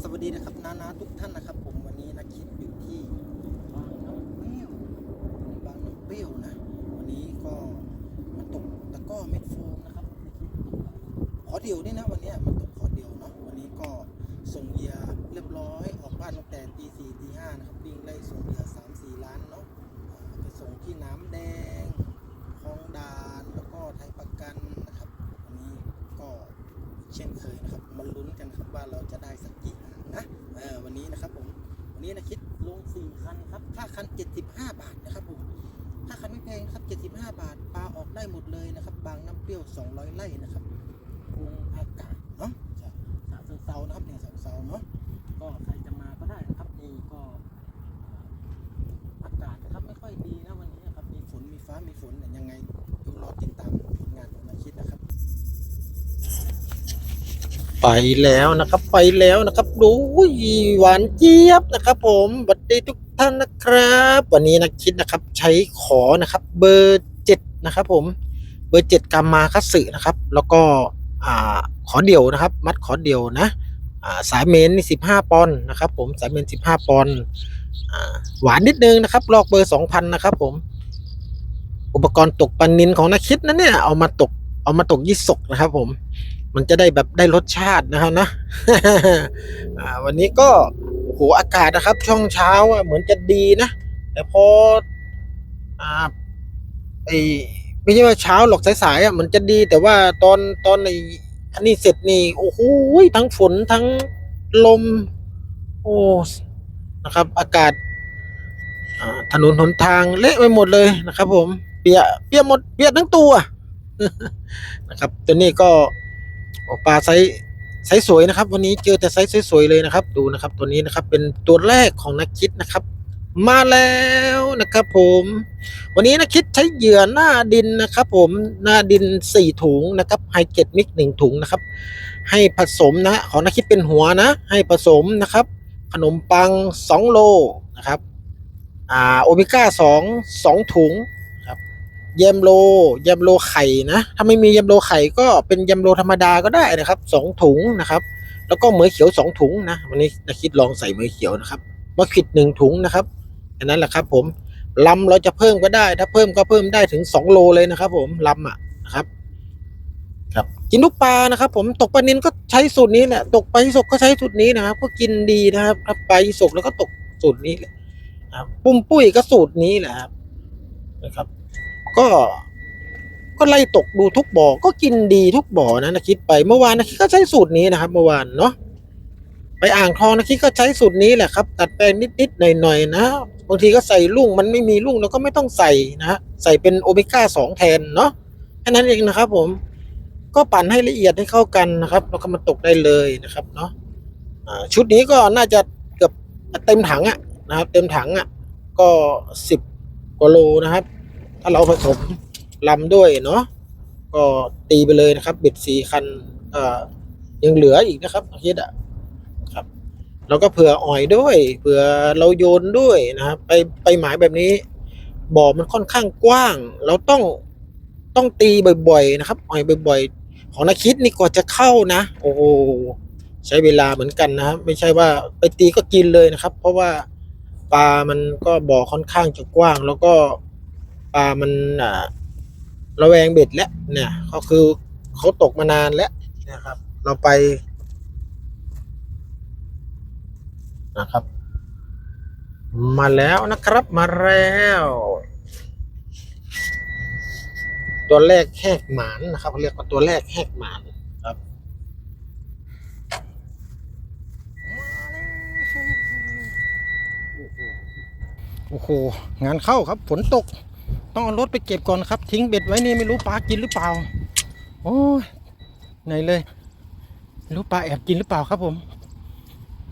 สวัสดีนะครับนานาทุกท่านนะครับ ผมวันนี้นักคิดอยู่ที่บางน้ำเปรี้ยวบางน้ำเปรี้ยวนะ วันนี้ก็มันตกตะก้อเม็ดโฟมนะครับขอเดียวนี่นะวันนี้มันตกขอเดียวเนาะวันนี้ก็ส่งเยียเรียบร้อยออกบ้านตั้งแต่ตีสี่ตีห้านะครับวิ่งไล่ส่งเยียอสามสี่ล้านเนาะอ่าไปส่งที่น้ำแดงคลองดานแล้วก็ไทยประกันนะครับวันนี้ก็ เช่นเคยนะครับ มาลุ้นกันครับว่าเราจะได้สักกี่หางนะเออวันนี้นะครับผมวันนี้นะคิดลง4คันครับค่าคัน 75 บาทนะครับผมค่าคันไม่แพงครับ 75 บาทปลาออกได้หมดเลยนะครับ บางน้ำเปรี้ยว 200ไร่นะครับกรุงอากาศเนาะจากฉะเชิงเซานะครับเนี่ยฉะเชิงเซาเนาะก็ใครจะมาก็ได้นะครับนี่ก็อากาศนะครับไม่ค่อยดีนะวันนี้นะครับมีฝนมีฟ้ามีฝนแต่ยังไงดูรอติด ไปแล้วนะครับ ไปแล้วนะครับ ดูหวานเจี๊ยบนะครับ ผมสวัสดีทุกท่านนะครับ วันนี้นักคิดนะครับ ใช้ขอนะครับ เบอร์เจ็ดนะครับ ผมเบอร์เจ็ดกามาคัสึนะครับ แล้วก็อ่าขอเดี่ยวนะครับ มัดขอเดี่ยวนะอ่าสายเมนนี่สิบห้าปอนด์นะครับ ผมสายเมนสิบห้าปอนด์อ่าหวานนิดนึงนะครับ ลอกเบอร์สองพันนะครับ ผม อุปกรณ์ตกปลานินของนักคิดนั้นเนี่ยเอามาตกเอามาตกยี่สกนะครับ ผม มันจะได้แบบได้รสชาตินะครับนะวันนี้ก็โอ้โหอากาศนะครับ ช่วงเช้าเหมือนจะดีนะ แต่พออ่าไอไม่ใช่ว่าเช้าหรอกสายๆอะเหมือนจะดีแต่ว่าตอนตอนในอันนี้เสร็จนี่โอ้โหทั้งฝนทั้งลม โอ้นะครับ อากาศถนนหนทางเละไปหมดเลยนะครับ ผมเปียกเปียกหมดเปียกทั้งตัวนะครับตัวนี้ก็ ปลาไซส์ไซส์สวยนะครับ วันนี้เจอแต่ไซส์สวยๆเลยนะครับ ดูนะครับตัวนี้นะครับเป็นตัวแรกของนักคิดนะครับ มาแล้วนะครับผม วันนี้นักคิดใช้เหยื่อหน้าดินนะครับผมหน้าดินสี่ถุงนะครับไฮเกตมิกหนึ่งถุงนะครับ ให้ผสมนะของนักคิดเป็นหัวนะ ให้ผสมนะครับ ขนมปังสองโลนะครับอ่าโอเมก้าสองสองถุง ครับเยมโลเยมโลไข่นะ ถ้าไม่มีเยมโลไข่ก็เป็นเยมโลธรรมดาก็ได้นะครับสองถุงนะครับ แล้วก็เหมือเขียวสองถุงนะวันนี้นักคิดลองใส่เหมือเขียวนะครับมะขิดหนึ่งถุงนะครับอันนั้นแหละครับ ผมลำเราจะเพิ่มก็ได้ ถ้าเพิ่มก็เพิ่มได้ถึงสองโลเลยนะครับ ผมลำอะนะครับครับกินลูกปลานะครับ ผมตกปลานินก็ใช้สูตรนี้แหละตกปลายิสกก็ใช้สูตรนี้นะครับ ก็กินดีนะครับถ้าปลายิสกแล้วก็ตกสูตรนี้แหละครับปุ้มปุ้ยก็สูตรนี้แหละครับนะครับ ก็ก็ไล่ตกดูทุกบ่อ ก็กินดีทุกบ่อนะนะคิดไปเมื่อวานนะคิดก็ใช้สูตรนี้นะครับ เมื่อวานเนาะไปอ่างทองนะคิดก็ใช้สูตรนี้แหละครับ ตัดแปลงนิดๆหน่อยๆนะบางทีก็ใส่ลุ่งมันไม่มีลุ่งเราก็ไม่ต้องใส่นะใส่เป็นโอเมก้าสองแทนเนาะแค่นั้นเองนะครับ ผม ก็ปั่นให้ละเอียดให้เข้ากันนะครับแล้วก็มาตกได้เลยนะครับเนาะชุดนี้ก็น่าจะเกือบเต็มถังอะนะครับ เต็มถังอะก็สิบกว่าโลนะครับ ถ้าเราผสมลำด้วยเนาะก็ตีไปเลยนะครับบ็ดสี่คันอ่ายังเหลืออีกนะครับอาทิตย์อะครับเราก็เผื่ออ่อยด้วยเผื่อเราโยนด้วยนะครับ ไปไปหมายแบบนี้บ่อมันค่อนข้างกว้าง เราต้องต้องตีบ่อยๆนะครับ อ่อยบ่อย ๆ ของนักคิดนี่กว่าจะเข้านะ โอ้โหใช้เวลาเหมือนกันนะครับไม่ใช่ว่าไปตีก็กินเลยนะครับ เพราะว่าปลามันก็บ่อค่อนข้างจะกว้าง แล้วก็ ปลามันอ่าระแวงเบ็ดแล้วเนี่ยก็คือเขาตกมานานแล้วนะครับ เราไปนะครับ มาแล้วนะครับมาแล้ว ตัวแรกแหกหมานนะครับเขาเรียกว่าตัวแรกแหกหมานครับโอ้โหงานเข้าครับฝนตก ต้องเอารถไปเก็บก่อนครับ ทิ้งเบ็ดไว้นี่ไม่รู้ปลากินหรือเปล่า โอ้ยไหนเลยไม่รู้ปลาแอบกินหรือเปล่าครับผม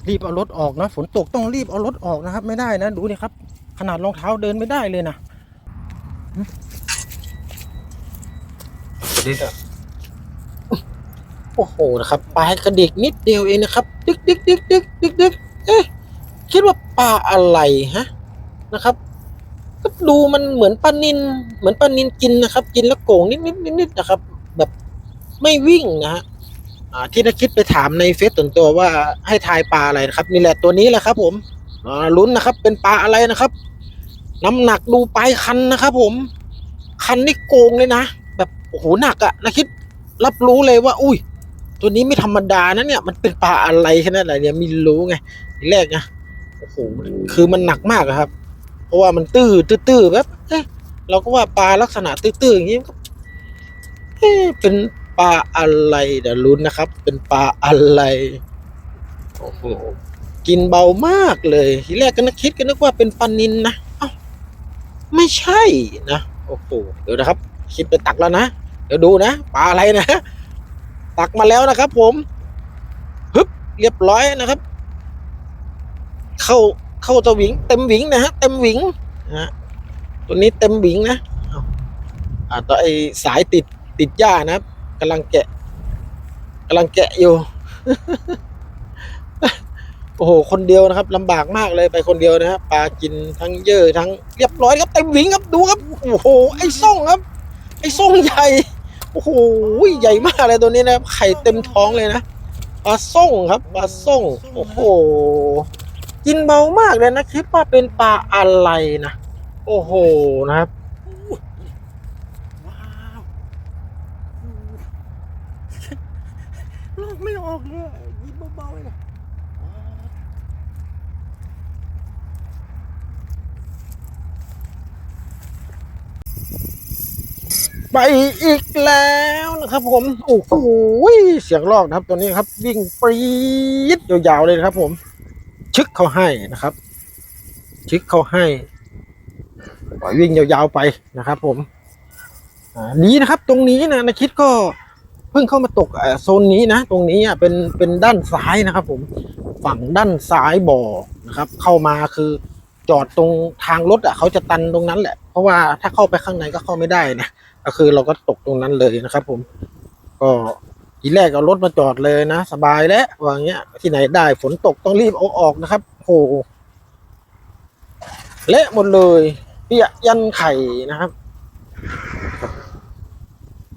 รีบเอารถออกนะฝนตกต้องรีบเอารถออกนะครับ ไม่ได้นะดูนี่ครับ ขนาดรองเท้าเดินไม่ได้เลยนะดิอะโอ้โหนะครับปลากระดิกนิดเดียวเองนะครับ ดึกดึกดึกดึกดึกดึกเอ๊ะคิดว่าปลาอะไรฮะนะครับ ก็ดูมันเหมือนปลานินเหมือนปลานินกินนะครับ กินแล้วโก่งนิดนิดนิดนิดนะครับ แบบไม่วิ่งนะฮะที่นักคิดไปถามในเฟซส่วนตัวว่าให้ทายปลาอะไรนะครับ นี่แหละตัวนี้แหละครับ ผมลุ้นนะครับ เป็นปลาอะไรนะครับ น้ำหนักดูปลายคันนะครับ ผมคันนี่โกงเลยนะแบบโอ้โหหนักอะนักคิดรับรู้เลยว่า อุ้ย ตัวนี้ไม่ธรรมดานะเนี่ย มันเป็นปลาอะไรแค่นั้นแหละเนี่ยม่รู้ไงทีแรกนะโอ้โหคือมันหนักมากครับ ราะว่ามันตื้อตื้อๆแบบเอ๊ะเราก็ว่าปลาลักษณะตื้อๆอย่างนี้ก็เอ๊ะเป็นปลาอะไรเดี๋ยวลุ้นนะครับ เป็นปลาอะไรโอ้โหกินเบามากเลยทีแรกก็นึกคิดก็นึกว่าเป็นปลานินนะเอ้าไม่ใช่นะโอ้โหเดี๋ยวนะครับ คิดไปตักแล้วนะเดี๋ยวดูนะปลาอะไรนะ ตักมาแล้วนะครับ ผมฮึบเรียบร้อยนะครับ เข้า เข้าตะหวิงเต็มหวิงนะฮะเต็มหวิงนะฮะตัวนี้เต็มหวิงนะอ่าตัวไอสายติดติดหญ้านะครับกำลังแกะกำลังแกะอยู่โอ้โห คนเดียวนะครับลำบากมากเลยไปคนเดียวนะฮะปลากินทั้งเยอะทั้งเรียบร้อยครับเต็มหวิงครับดูครับโอ้โหไอ้ส่งครับ ไอ้ส่งใหญ่โอ้โหใหญ่มากเลยตัวนี้นะครับไข่เต็มท้องเลยนะปลาส่งครับปลาส่งโอ้โห กินเบามากเลยนะคิดว่าเป็นปลาอะไรนะ โอ้โหนะครับว้าวลอกไม่ออกเลยยิ้มเบาๆเลยนะว้าวไปอีกแล้วนะครับผม โอ้โหเสียงลอกนะครับตัวนี้ครับ วิ่งปรี๊ดยาวๆเลยนะครับผม ชึกเขาให้นะครับ ชึกเขาให้ปล่อยวิ่งยาวๆไปนะครับ ผมนี้นะครับ ตรงนี้นะนะคิดก็เพิ่งเข้ามาตกโซนนี้นะ ตรงนี้อะเป็นเป็นด้านซ้ายนะครับ ผมฝั่งด้านซ้ายบ่อนะครับ เข้ามาคือจอดตรงทางรถอะเขาจะตันตรงนั้นแหละ เพราะว่าถ้าเข้าไปข้างในก็เข้าไม่ได้นะก็คือเราก็ตกตรงนั้นเลยนะครับ ผมก็ ทีแรกเอารถมาจอดเลยนะ สบายแล้วว่าอย่างเงี้ย ที่ไหนได้ฝนตกต้องรีบเอาออกนะครับโอ้โหเละหมดเลยเปียยันไข่นะครับ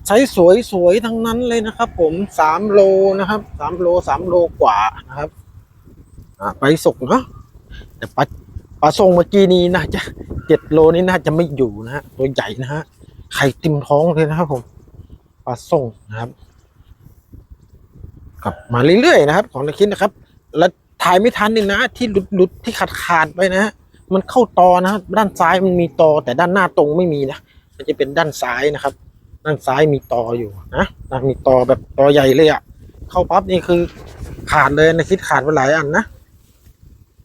ใช้สวยสวยๆทั้งนั้นเลยนะครับ ผมสามโลนะครับสามโลสามโลกว่านะครับไปส่งเนาะแต่ปลาปลาส่งเมื่อกี้นี้น่าจะเจ็ดโลนี่น่าจะไม่อยู่นะฮะตัวใหญ่นะฮะไข่ติมท้องเลยนะครับผมปลาส่งนะครับ กลับ มาเรื่อยๆนะครับ ของนักคิดนะครับ แล้วถ่ายไม่ทันนี่นะ ที่หลุดหลุดที่ขาดขาดไปนะฮะมันเข้าตอนะครับด้านซ้ายมันมีตอแต่ด้านหน้าตรงไม่มีนะมันจะเป็นด้านซ้ายนะครับ ด้านซ้ายมีตออยู่นะนะมีตอแบบตอใหญ่เลยอะ่ะ เข้าปั๊บนี่คือขาดเลยนะคิดขาดไปหลายอันนะ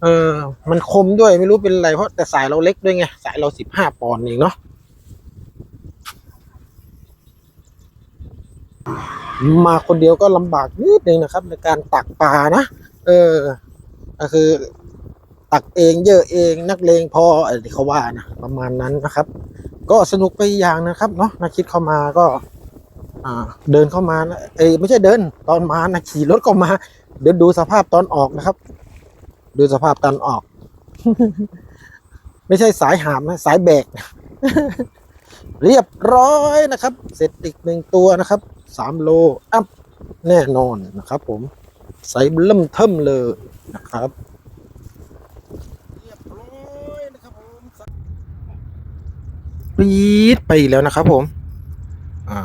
เออ มันคมด้วยไม่รู้เป็นอะไรเพราะแต่สายเราเล็กด้วยไงสายเราสิบห้าปอนด์เองเนาะ มาคนเดียวก็ลำบากนิดนึงนะครับ ในการตักปลานะ เออก็คือ ตักเองเยอะเองนักเลงพออะไรที่เขาว่านะประมาณนั้นนะครับ ก็สนุกไปอย่างนะครับเนาะนักคิดเข้ามาก็ อ่า เดินเข้ามานะเอ้ไม่ใช่เดิน ตอนมานะขี่รถเข้ามา เดี๋ยวดูสภาพตอนออกนะครับ ดูสภาพตอนออก ไม่ใช่สายหามนะสายแบกเรียบร้อยนะครับ เสร็จอีกหนึ่งตัวนะครับ สามโลอัพแน่นอนนะครับผมใส่เริ่มเทิมเลยนะครับปี๊ดไปอีกแล้วนะครับผม อ่า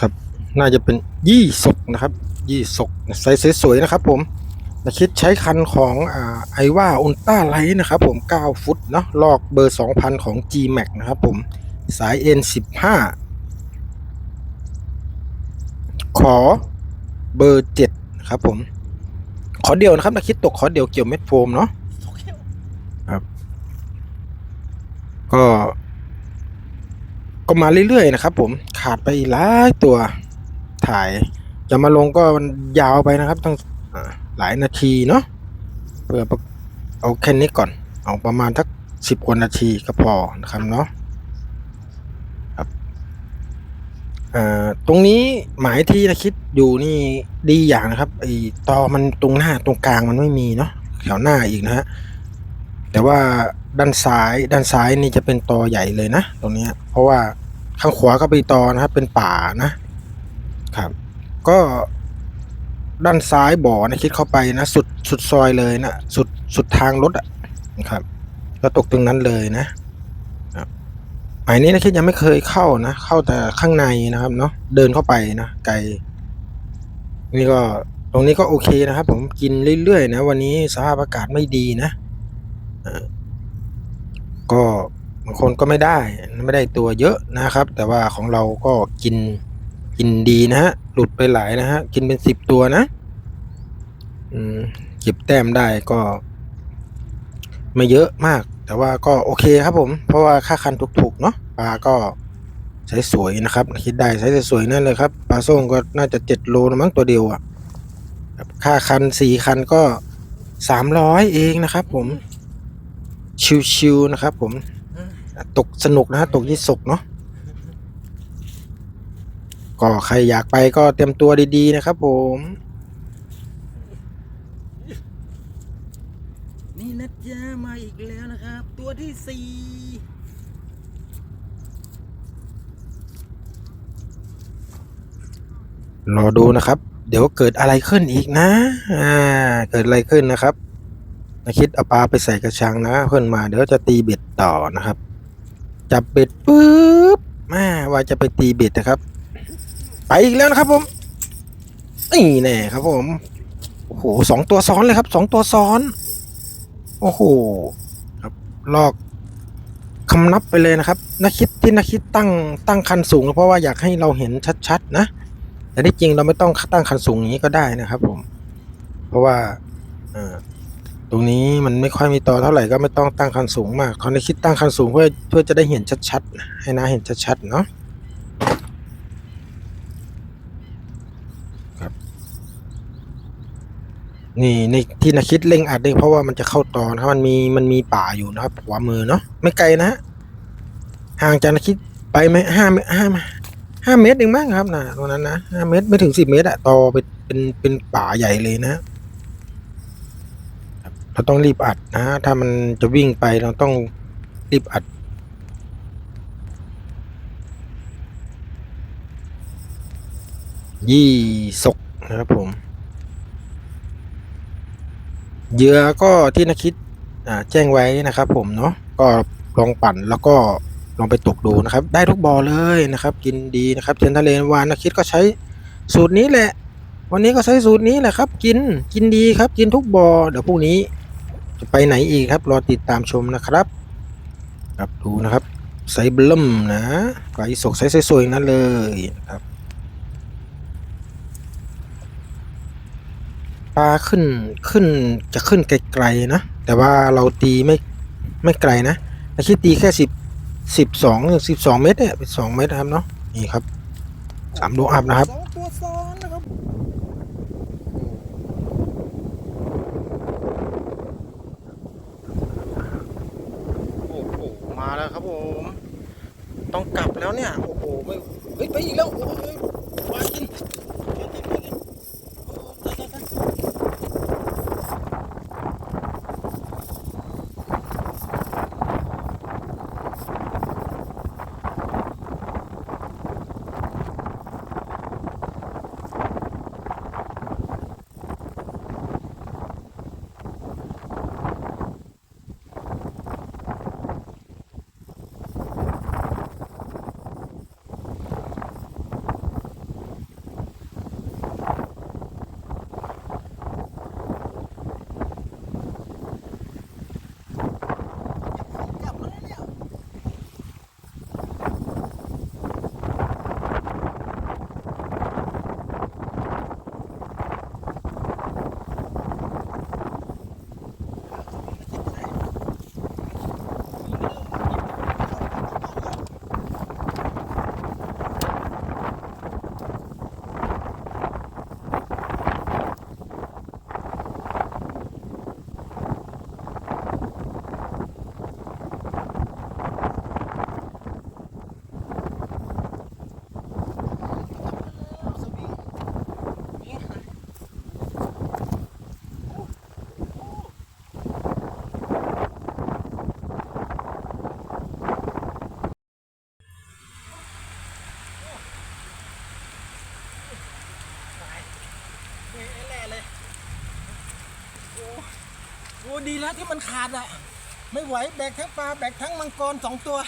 ครับ น่าจะเป็นยี่สกนะครับ ยี่สกใส่สวยๆนะครับ ผมนะคิดใช้คันของอ่าไอว่าอุลตร้าไลท์นะครับ ผม 9 ฟุตเนาะลอกเบอร์ 2,000 ของ G Max นะครับผม สาย N15 ขอเบอร์7ครับผม ขอเดียวนะครับนะคิดตกขอเดียวเกี่ยวเม็ดโฟมเนาะครับ ก็ ก็มาเรื่อยๆนะครับผมขาดไปหลายตัวถ่าย จะมาลงก็มันยาวไปนะครับต้องหลายนาทีเนาะเพื่อเอาแค่นี้ก่อน เอาประมาณทักสิบกว่านาทีก็พอนะครับเนาะครับ อ่า ตรงนี้หมายที่นะคิดอยู่นี่ดีอย่างนะครับ ไอตอมันตรงหน้าตรงกลางมันไม่มีเนาะแถวหน้าอีกนะฮะ แต่ว่าด้านซ้ายด้านซ้ายนี่จะเป็นตอใหญ่เลยนะตรงเนี้ยเพราะว่าข้างขวาก็เป็นตอนะครับ เป็นป่านะครับ ก็ด้านซ้ายบ่อนะคิดเข้าไปนะสุดสุดซอยเลยนะสุดสุดทางรถอะนะครับก็ตกตรงนั้นเลยนะ หมายนี้นะคิดยังไม่เคยเข้านะ เข้าแต่ข้างในนะครับเนาะเดินเข้าไปนะไกลนี่ก็ตรงนี้ก็โอเคนะครับ ผมกินเรื่อยๆนะ วันนี้สภาพอากาศไม่ดีนะก็บางคนก็ไม่ได้ไม่ได้ตัวเยอะนะครับ แต่ว่าของเราก็กินกินดีนะฮะหลุดไปหลายนะฮะกินเป็นสิบตัวนะอืมเก็บแต้มได้ก็ ไม่เยอะมาก แต่ว่าก็โอเคครับผม เพราะว่าค่าคันถูกๆเนาะปลาก็ใช้สวยนะครับ คิดได้ใช้สวยนั่นเลยครับปลาส้มก็น่าจะเจ็ดโลนะมั้งตัวเดียวอะ่ะค่าคันสี่คันก็สามร้อยเองนะครับ ผมชิวๆนะครับ ผมตกสนุกนะฮะตกยี่สกเนาะก็ใครอยากไปก็เตรียมตัวดีๆนะครับ ผม นี่นะจ๊ะมาอีกแล้วนะครับ ตัว ที่สี่รอดูนะครับ เดี๋ยวเกิดอะไรขึ้นอีกนะ อ่า เกิดอะไรขึ้นนะครับนะคิดเอาปลาไปใส่กระชังนะเพื่อนมาเดี๋ยวจะตีเบ็ดต่อนะครับ จับเบ็ดปุ๊บมาว่าจะไปตีเบ็ดนะครับ ไปอีกแล้วนะครับผมนี่แน่ครับผมโอ้โหสองตัวซ้อนเลยครับสองตัวซ้อน โอ้โห หลอกคำนับไปเลยนะครับนักคิดที่นักคิดตั้งตั้งคันสูง เพราะว่าอยากให้เราเห็นชัดๆ นะ แต่ที่จริงเราไม่ต้องตั้งคันสูงอย่างนี้ก็ได้นะครับผม เพราะว่าตรงนี้มันไม่ค่อยมีต่อเท่าไหร่ก็ไม่ต้องตั้งคันสูงมากตอนนี้คิดตั้งคันสูงเพื่อเพื่อจะได้เห็นชัดๆ ให้น้าเห็นชัดๆ เนาะครับ นี่ในที่นักคิดเล็งอัดเนี่ยเพราะว่ามันจะเข้าตอนะครับมันมีมันมีป่าอยู่นะครับขวามือเนาะไม่ไกลนะฮะห่างจากนักคิดไปไหมห้าห้าห้าเมตรเองมั้งครับนะตรงนั้นนะห้าเมตรไม่ถึงสิบเมตรอะต่อเป็นเป็นเป็นป่าใหญ่เลยนะเราต้องรีบอัดนะ ถ้ามันจะวิ่งไปเราต้องรีบอัดยี่ศกนะครับผม เหยื่อก็ที่นักคิดแจ้งไว้นะครับ ผมเนาะก็ลองปั่นแล้วก็ลองไปตกดูนะครับ ได้ทุกบ่อเลยนะครับ กินดีนะครับเทียนทะเลวานนักคิดก็ใช้สูตรนี้แหละ วันนี้ก็ใช้สูตรนี้แหละครับ กินกินดีครับ กินทุกบ่อเดี๋ยวพรุ่งนี้จะไปไหนอีกครับ รอติดตามชมนะครับครับดูนะครับไซส์เบลัมนะปลาอีสกไซส์สวยๆนั่นเลยครับ ปลาขึ้นขึ้นจะขึ้นไกลๆนะ แต่ว่าเราตีไม่ไม่ไกลนะแต่คิดตีแค่สิบสิบสองสิบสองเมตรเนี่ยเป็นสองเมตรนะครับเนาะนี่ครับสามโลอัพนะครับตัวซ้อนนะครับโอ้โหมาแล้วครับผมต้องกลับแล้วเนี่ยโอ้โหไม่เฮ้ยไปอีกแล้วโอ้ยม โอ้โหดีแล้วที่มันขาดอะไม่ไหวแบกทั้งปลาแบกทั้งมังกรสองตัว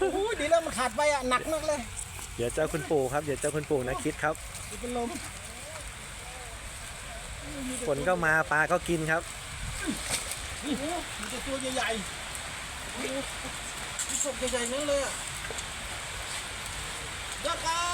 โอ้โหดีแล้วมันขาดไปอะหนักมากเลยเดี๋ยวเจ้าคุณปู่ครับเดี๋ยวเจ้าคุณปู่นะคิดครับจะเป็นลมฝนก็มาปลาก็กินครับโอ้โหมีแต่ตัวใหญ่ๆโอ้โหมีศพใหญ่ๆนั่นเลยอะยอดครับ